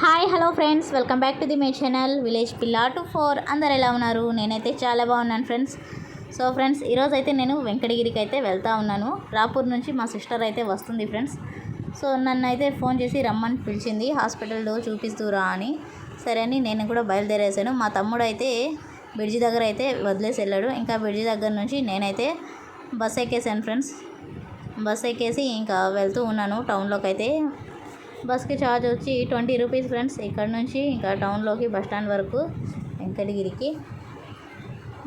Hi hello friends. Welcome back to the my channel village పిల్లా two four. అందరు ఎలా ఉన్నారు? నేనైతే చాలా బాగున్నాను ఫ్రెండ్స్. సో ఫ్రెండ్స్ ఈరోజు అయితే నేను వెంకటగిరికి అయితే వెళ్తా ఉన్నాను. రాపూర్ నుంచి మా సిస్టర్ అయితే వస్తుంది ఫ్రెండ్స్. సో నన్ను అయితే ఫోన్ చేసి రమ్మని పిలిచింది. హాస్పిటల్లో చూపిస్తురా అని. సరే అని నేను కూడా బయలుదేరేసాను మా తమ్ముడు అయితే బ్రిడ్జి దగ్గర అయితే వదిలేసి వెళ్ళాడు. ఇంకా బ్రిడ్జి దగ్గర నుంచి నేనైతే బస్ ఎక్కేసాను ఫ్రెండ్స్. బస్ ఎక్కేసి ఇంకా వెళ్తూ ఉన్నాను. టౌన్లోకి అయితే బస్కి ఛార్జ్ వచ్చి ట్వంటీ రూపీస్ ఫ్రెండ్స్ ఇక్కడ నుంచి ఇంకా టౌన్లోకి బస్ స్టాండ్ వరకు వెంకటగిరికి.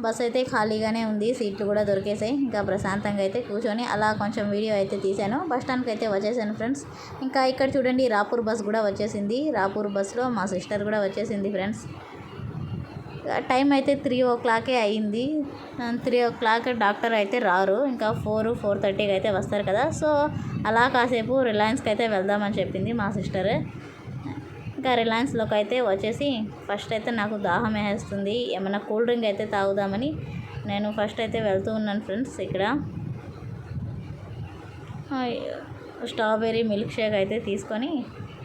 బస్ అయితే ఖాళీగానే ఉంది. సీట్లు కూడా దొరికేసాయి. ఇంకా ప్రశాంతంగా అయితే కూర్చొని అలా కొంచెం వీడియో అయితే తీశాను. బస్ స్టాండ్కి అయితే వచ్చేసాను ఫ్రెండ్స్ ఇంకా ఇక్కడ చూడండి రాపూర్ బస్ కూడా వచ్చేసింది. రాపూర్ బస్లో మా సిస్టర్ కూడా వచ్చేసింది ఫ్రెండ్స్ టైం అయితే త్రీ ఓ క్లాకే అయింది. త్రీ ఓ క్లాక్ డాక్టర్ అయితే రారు. ఇంకా ఫోర్ ఫోర్ థర్టీకి అయితే వస్తారు కదా. సో అలా కాసేపు రిలయన్స్కి అయితే వెళ్దామని చెప్పింది మా సిస్టర్. ఇంకా రిలయన్స్లోకి అయితే వచ్చేసి ఫస్ట్ అయితే నాకు దాహం వేస్తుంది. ఏమైనా కూల్ డ్రింక్ అయితే తాగుదామని నేను ఫస్ట్ అయితే వెళ్తూ ఉన్నాను ఫ్రెండ్స్ ఇక్కడ. స్ట్రాబెర్రీ మిల్క్ షేక్ అయితే తీసుకొని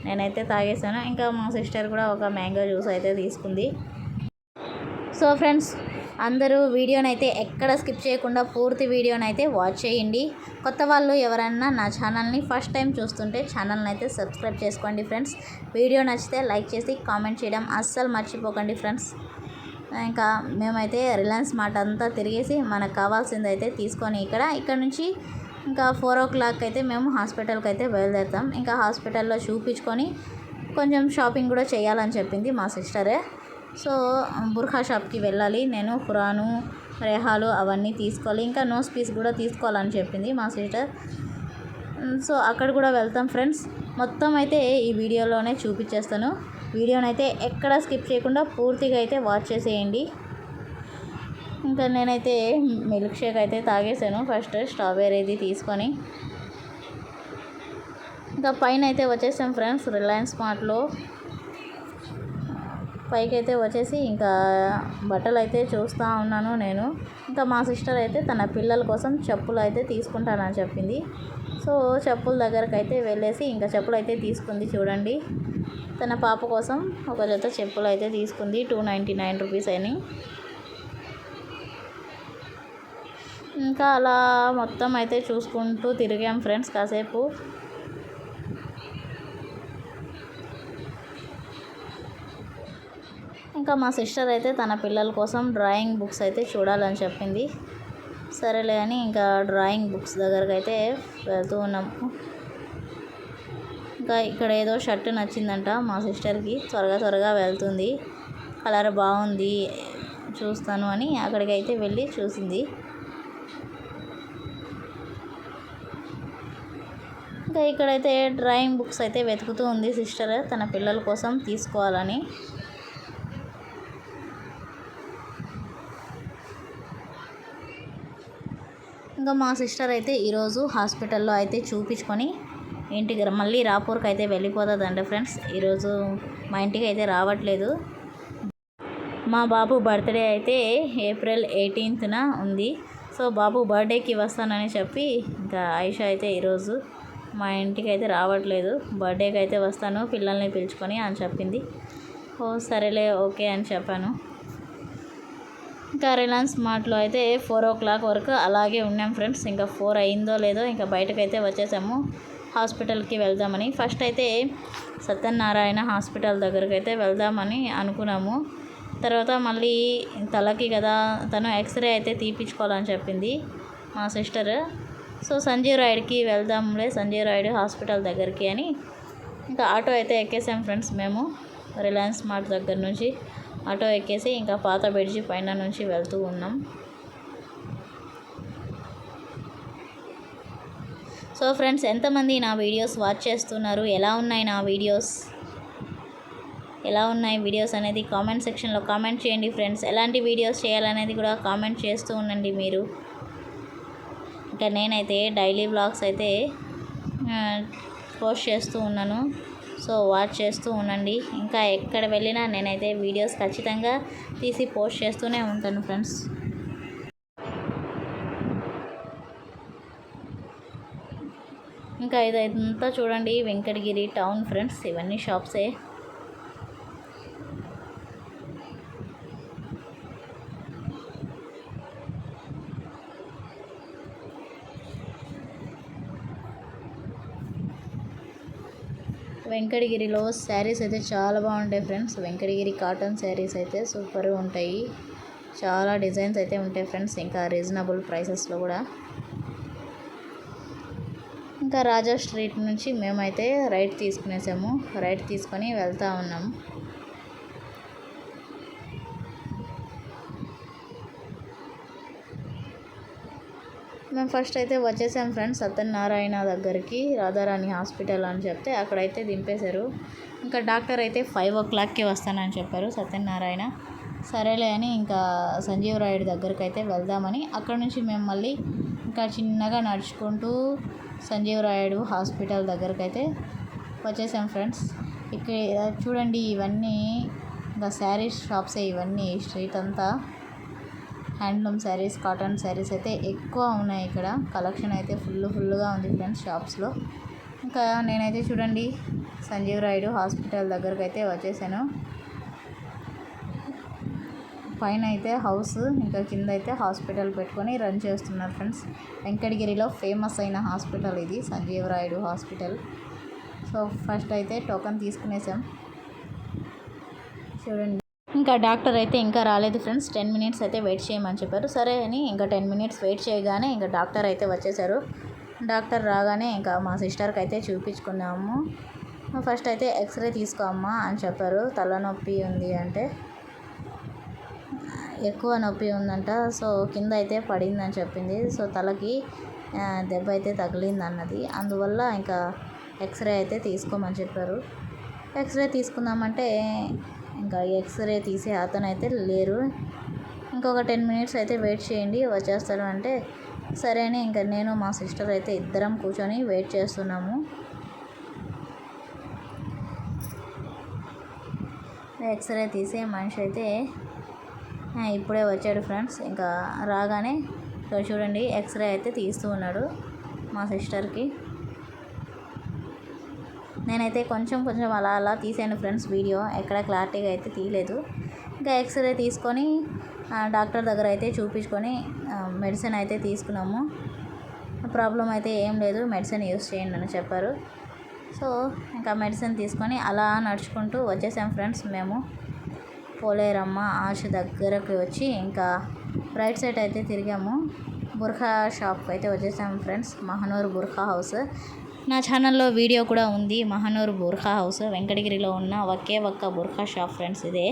నేనైతే తాగేసాను ఇంకా మా సిస్టర్ కూడా ఒక మ్యాంగో జ్యూస్ అయితే తీసుకుంది. సో ఫ్రెండ్స్ అందరూ వీడియోనైతే ఎక్కడ స్కిప్ చేయకుండా పూర్తి వీడియోనైతే వాచ్ చేయండి. కొత్త వాళ్ళు ఎవరైనా నా ఛానల్ని ఫస్ట్ టైం చూస్తుంటే ఛానల్ని అయితే సబ్స్క్రైబ్ చేసుకోండి ఫ్రెండ్స్. వీడియో నచ్చితే లైక్ చేసి కామెంట్ చేయడం అస్సలు మర్చిపోకండి ఫ్రెండ్స్. ఇంకా మేమైతే రిలయన్స్ మార్ట్ అంతా తిరిగేసి మనకు కావాల్సింది అయితే తీసుకొని ఇక్కడ ఇక్కడ నుంచి ఇంకా ఫోర్ ఓ క్లాక్ అయితే మేము హాస్పిటల్కి అయితే బయలుదేరుతాం. ఇంకా హాస్పిటల్లో చూపించుకొని కొంచెం షాపింగ్ కూడా చేయాలని చెప్పింది మా సిస్టరే. సో బుర్ఖా షాప్కి వెళ్ళాలి. నేను ఖురాను రేహాలు అవన్నీ తీసుకోవాలి. ఇంకా నోస్ పీస్ కూడా తీసుకోవాలని చెప్పింది మా సిస్టర్. సో అక్కడ కూడా వెళ్తాం ఫ్రెండ్స్. మొత్తం అయితే ఈ వీడియోలోనే చూపించేస్తాను. వీడియోనైతే ఎక్కడ స్కిప్ చేయకుండా పూర్తిగా అయితే వాచ్ చేసేయండి. ఇంకా నేనైతే మిల్క్ షేక్ అయితే తాగేసాను ఫస్ట్ స్ట్రాబెర్రీది తీసుకొని. ఇంకా పైన అయితే వచ్చేసాం ఫ్రెండ్స్ రిలయన్స్ మార్ట్లో. పైకి అయితే వచ్చేసి ఇంకా బట్టలు అయితే చూస్తూ ఉన్నాను నేను. ఇంకా మా సిస్టర్ అయితే తన పిల్లల కోసం చెప్పులు అయితే తీసుకుంటానని చెప్పింది. సో చెప్పుల దగ్గరకు అయితే వెళ్ళేసి ఇంకా చెప్పులు అయితే తీసుకుంది చూడండి. తన పాప కోసం ఒక జత చెప్పులు అయితే తీసుకుంది టూ నైంటీ నైన్ రూపీస్ అని. ఇంకా అలా మొత్తం అయితే చూసుకుంటూ తిరిగాం ఫ్రెండ్స్ కాసేపు. ఇంకా మా సిస్టర్ అయితే తన పిల్లల కోసం డ్రాయింగ్ బుక్స్ అయితే చూడాలని చెప్పింది. సరేలే అని ఇంకా డ్రాయింగ్ బుక్స్ దగ్గరకు అయితే వెళ్తూ ఉన్నాము ఇంకా ఇక్కడ ఏదో షర్ట్ నచ్చిందంట మా సిస్టర్కి. త్వరగా త్వరగా వెళ్తుంది. కలర్ బాగుంది చూస్తాను అని అక్కడికి అయితే వెళ్ళి చూసింది. ఇంకా ఇక్కడైతే డ్రాయింగ్ బుక్స్ అయితే వెతుకుతూ ఉంది సిస్టర్ తన పిల్లల కోసం తీసుకోవాలని. ఇంకా మా సిస్టర్ అయితే ఈరోజు హాస్పిటల్లో అయితే చూపించుకొని ఇంటికి మళ్ళీ రాపూర్కి అయితే వెళ్ళిపోతుందండి ఫ్రెండ్స్. ఈరోజు మా ఇంటికి అయితే రావట్లేదు. మా బాబు బర్త్డే అయితే ఏప్రిల్ ఎయిటీన్త్న ఉంది. సో బాబు బర్త్డేకి వస్తానని చెప్పి ఇంకా ఆయుష అయితే ఈరోజు మా ఇంటికి అయితే రావట్లేదు. బర్త్డేకి అయితే వస్తాను పిల్లల్ని పిలుచుకొని అని చెప్పింది. ఓ సరేలే ఓకే అని చెప్పాను. ఇంకా రిలయన్స్ మార్ట్లో అయితే ఫోర్ ఓ క్లాక్ వరకు అలాగే ఉన్నాం ఫ్రెండ్స్. ఇంకా ఫోర్ అయిందో లేదో ఇంకా బయటకు అయితే వచ్చేసాము. హాస్పిటల్కి వెళ్దామని. ఫస్ట్ అయితే సత్యనారాయణ హాస్పిటల్ దగ్గరికి అయితే వెళ్దామని అనుకున్నాము. తర్వాత మళ్ళీ తలకి కదా తను ఎక్స్రే అయితే తీపించుకోవాలని చెప్పింది మా సిస్టర్. సో సంజీవ్ రాయుడికి వెళ్దాంలే సంజీవ్ రాయుడు హాస్పిటల్ దగ్గరికి అని. ఇంకా ఆటో అయితే ఎక్కేసాం ఫ్రెండ్స్ మేము రిలయన్స్ మార్ట్ దగ్గర నుంచి. ఆటో ఎక్కేసి ఇంకా పాత బ్రిడ్జి పైన నుంచి వెళ్తూ ఉన్నాం. సో ఫ్రెండ్స్ ఎంతమంది నా వీడియోస్ వాచ్ చేస్తున్నారు? ఎలా ఉన్నాయి నా వీడియోస్? ఎలా ఉన్నాయి వీడియోస్ అనేది కామెంట్ సెక్షన్లో కామెంట్ చేయండి ఫ్రెండ్స్. ఎలాంటి వీడియోస్ చేయాలనేది కూడా కామెంట్ చేస్తూ ఉండండి మీరు. ఇంకా నేనైతే డైలీ బ్లాగ్స్ అయితే పోస్ట్ చేస్తూ ఉన్నాను. సో వాచ్ చేస్తూ ఉండండి. ఇంకా ఎక్కడ వెళ్ళినా నేనైతే వీడియోస్ ఖచ్చితంగా తీసి పోస్ట్ చేస్తూనే ఉంటాను ఫ్రెండ్స్. ఇంకా ఇదంతా చూడండి వెంకటగిరి టౌన్ ఫ్రెండ్స్. ఇవన్నీ షాప్సే. వెంకటగిరిలో శారీస్ అయితే చాలా బాగుంటాయి ఫ్రెండ్స్. వెంకటగిరి కాటన్ శారీస్ అయితే సూపర్గా ఉంటాయి. చాలా డిజైన్స్ అయితే ఉంటాయి ఫ్రెండ్స్ ఇంకా రీజనబుల్ ప్రైసెస్లో కూడా. ఇంకా రాజా స్ట్రీట్ నుంచి మేమైతే రైట్ తీసుకునేసాము. రైట్ తీసుకొని వెళ్తూ ఉన్నాము మేము ఫస్ట్ అయితే వచ్చేసాం ఫ్రెండ్స్ సత్యనారాయణ దగ్గరికి రాధారాణి హాస్పిటల్ అని చెప్తే అక్కడైతే దింపేశారు. ఇంకా డాక్టర్ అయితే ఫైవ్ ఓ క్లాక్కి వస్తానని చెప్పారు సత్యనారాయణ సరేలే అని ఇంకా సంజీవ్ రాయుడు దగ్గరికి అయితే వెళ్దామని అక్కడ నుంచి మేము మళ్ళీ ఇంకా చిన్నగా నడుచుకుంటూ సంజీవ్ రాయుడు హాస్పిటల్ దగ్గరికి అయితే వచ్చేసాం ఫ్రెండ్స్ ఇక్కడ చూడండి ఇవన్నీ ఇంకా శారీస్ షాప్సే ఇవన్నీ స్ట్రీట్ అంతా. హ్యాండ్లూమ్ శారీస్ కాటన్ శారీస్ అయితే ఎక్కువ ఉన్నాయి ఇక్కడ. కలెక్షన్ అయితే ఫుల్ ఫుల్గా ఉంది ఫ్రెండ్స్ షాప్స్లో. ఇంకా నేనైతే చూడండి సంజీవ్ రాయుడు హాస్పిటల్ దగ్గరకు అయితే వచ్చేసాను. పైన అయితే హౌస్ ఇంకా కింద అయితే హాస్పిటల్ పెట్టుకొని రన్ చేస్తున్నారు ఫ్రెండ్స్. వెంకటగిరిలో ఫేమస్ అయిన హాస్పిటల్ ఇది Sanjeev Rayudu hospital. So first అయితే టోకెన్ తీసుకునేసాం. చూడండి. ఇంకా డాక్టర్ అయితే ఇంకా రాలేదు ఫ్రెండ్స్. టెన్ మినిట్స్ అయితే వెయిట్ చేయమని చెప్పారు. సరే అని ఇంకా టెన్ మినిట్స్ వెయిట్ చేయగానే ఇంకా డాక్టర్ అయితే వచ్చేసారు. డాక్టర్ రాగానే ఇంకా మా సిస్టర్కి అయితే చూపించుకున్నాము. ఫస్ట్ అయితే ఎక్స్రే తీసుకోమ్మా అని చెప్పారు. తలనొప్పి ఉంది అంటే ఎక్కువ నొప్పి ఉందంట. సో కింద అయితే పడిందని చెప్పింది. సో తలకి దెబ్బ అయితే తగిలింది అన్నది. అందువల్ల ఇంకా ఎక్స్రే అయితే తీసుకోమని చెప్పారు. ఎక్స్రే తీసుకుందామంటే ఇంకా ఎక్స్రే తీసే అతను అయితే లేరు. ఇంకొక టెన్ మినిట్స్ అయితే వెయిట్ చేయండి వచ్చేస్తారు అంటే సరే అని ఇంకా నేను మా సిస్టర్ అయితే ఇద్దరం కూర్చొని వెయిట్ చేస్తున్నాము. ఎక్స్రే తీసే మనిషి అయితే ఇప్పుడే వచ్చాడు ఫ్రెండ్స్. ఇంకా రాగానే ఇక్కడ చూడండి ఎక్స్రే అయితే తీస్తూ ఉన్నాడు మా సిస్టర్కి. నేనైతే కొంచెం కొంచెం అలా అలా తీసాను ఫ్రెండ్స్ వీడియో. ఎక్కడ క్లారిటీగా అయితే తీయలేదు. ఇంకా ఎక్స్రే తీసుకొని డాక్టర్ దగ్గర అయితే చూపించుకొని మెడిసిన్ అయితే తీసుకున్నాము. ప్రాబ్లం అయితే ఏం లేదు మెడిసిన్ యూస్ చేయండి అని చెప్పారు. సో ఇంకా మెడిసిన్ తీసుకొని అలా నడుచుకుంటూ వచ్చేసాం ఫ్రెండ్స్ మేము. పోలేరమ్మ ఆశ దగ్గరకు వచ్చి ఇంకా రైట్ సైడ్ అయితే తిరిగాము. బుర్ఖా షాప్కి అయితే వచ్చేసాం ఫ్రెండ్స్. మహనూర్ బుర్ఖా హౌస్. నా ఛానల్లో వీడియో కూడా ఉంది. మహనూర్ బుర్ఖా హౌస్ వెంకటగిరిలో ఉన్న ఒకే ఒక్క బుర్ఖా షాప్ ఫ్రెండ్స్ ఇదే.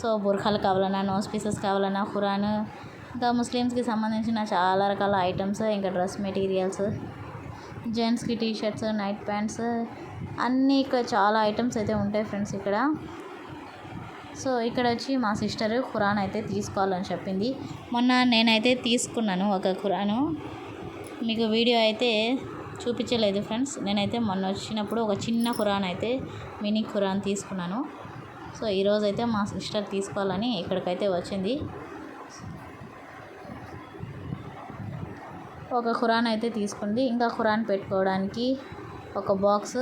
సో బుర్ఖాలు కావాలన్నా నోస్ పీసెస్ కావాలన్నా ఖురాన్ ఇంకా ముస్లిమ్స్కి సంబంధించిన చాలా రకాల ఐటమ్స్ ఇంకా డ్రెస్ మెటీరియల్స్ జెంట్స్కి టీ షర్ట్స్ నైట్ ప్యాంట్స్ అన్నీ ఇక్కడ చాలా ఐటమ్స్ అయితే ఉంటాయి ఫ్రెండ్స్ ఇక్కడ. సో ఇక్కడ వచ్చి మా సిస్టర్ ఖురాన్ అయితే తీసుకోవాలని చెప్పింది. మొన్న నేనైతే తీసుకున్నాను ఒక ఖురాను. మీకు వీడియో అయితే చూపించలేదు ఫ్రెండ్స్. నేనైతే మొన్న వచ్చినప్పుడు ఒక చిన్న ఖురాన్ అయితే మినీ ఖురాన్ తీసుకున్నాను. సో ఈరోజు అయితే మా సిస్టర్ తీసుకోవాలని ఇక్కడికైతే వచ్చింది. ఒక ఖురాన్ అయితే తీసుకుంది. ఇంకా ఖురాన్ పెట్టుకోవడానికి ఒక బాక్స్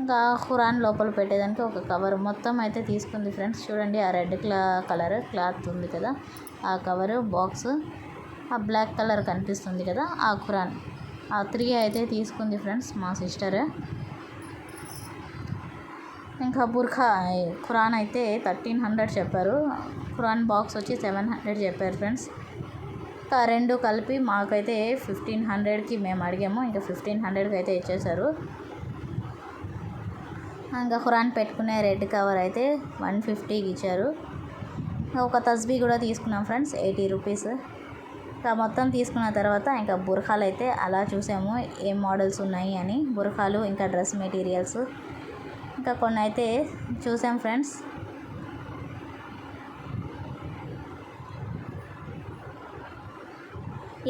ఇంకా ఖురాన్ లోపల పెట్టేదానికి ఒక కవర్ మొత్తం అయితే తీసుకుంది ఫ్రెండ్స్. చూడండి ఆ రెడ్ క్లా కలర్ క్లాత్ ఉంది కదా. ఆ కవర్ బాక్స్ ఆ బ్లాక్ కలర్ కనిపిస్తుంది కదా ఆ ఖురాన్. త్రీ అయితే తీసుకుంది ఫ్రెండ్స్ మా సిస్టర్. ఇంకా బుర్ఖా ఖురాన్ అయితే థర్టీన్ హండ్రెడ్ చెప్పారు. ఖురాన్ బాక్స్ వచ్చి సెవెన్ హండ్రెడ్ చెప్పారు ఫ్రెండ్స్. ఇంకా రెండు కలిపి మాకైతే ఫిఫ్టీన్ హండ్రెడ్కి మేము అడిగాము. ఇంకా ఫిఫ్టీన్ హండ్రెడ్కి అయితే ఇచ్చేసారు ఇంకా ఖురాన్ పెట్టుకునే రెడ్ కవర్ అయితే వన్ ఫిఫ్టీకి ఇచ్చారు. ఒక తస్బీ కూడా తీసుకున్నాం ఫ్రెండ్స్ ఎయిటీ రూపీస్. ఇంకా మొత్తం తీసుకున్న తర్వాత ఇంకా బుర్ఖాలు అయితే అలా చూసాము. ఏం మోడల్స్ ఉన్నాయి అని. బుర్ఖాలు ఇంకా డ్రెస్ మెటీరియల్స్. ఇంకా కొన్ని అయితే చూసాం ఫ్రెండ్స్.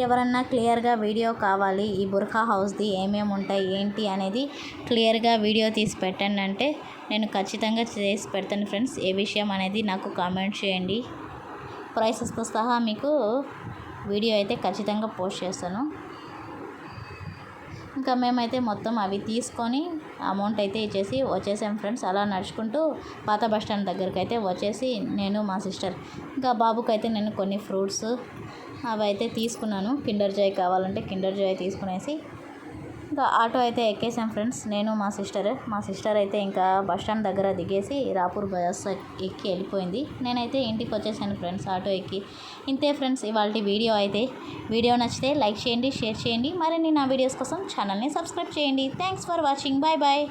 ఎవరన్నా క్లియర్గా వీడియో కావాలి ఈ బుర్ఖా హౌస్ది ఏమేమి ఉంటాయి ఏంటి అనేది క్లియర్గా వీడియో తీసి పెట్టండి అంటే నేను ఖచ్చితంగా చేసి పెడతాను ఫ్రెండ్స్. ఏ విషయం అనేది నాకు కామెంట్ చేయండి. ప్రైసెస్తో సహా మీకు వీడియో అయితే ఖచ్చితంగా పోస్ట్ చేస్తాను. ఇంకా మేమైతే మొత్తం అవి తీసుకొని అమౌంట్ అయితే ఇచ్చేసి వచ్చేసాం ఫ్రెండ్స్. అలా నడుచుకుంటూ పాత బస్ స్టాండ్ దగ్గరికి అయితే వచ్చేసి నేను మా సిస్టర్ ఇంకా బాబుకి అయితే నేను కొన్ని ఫ్రూట్స్ అవి అయితే తీసుకున్నాను. కిండర్ జాయ్ కావాలంటే కిండర్ జాయ్ తీసుకునేసి ఇంకా ఆటో అయితే ఎక్కేసాం ఫ్రెండ్స్. నేను మా సిస్టర్. మా సిస్టర్ అయితే ఇంకా బస్ స్టాండ్ దగ్గర దిగేసి రాపూర్ బస్ ఎక్కి వెళ్ళిపోయింది. నేనైతే ఇంటికి వచ్చేసాను ఫ్రెండ్స్ ఆటో ఎక్కి. ఇంతే ఫ్రెండ్స్ ఇవాళ వీడియో అయితే. వీడియో నచ్చితే లైక్ చేయండి షేర్ చేయండి. మరిన్ని నా వీడియోస్ కోసం ఛానల్ని సబ్స్క్రైబ్ చేయండి. Thanks for watching. Bye bye.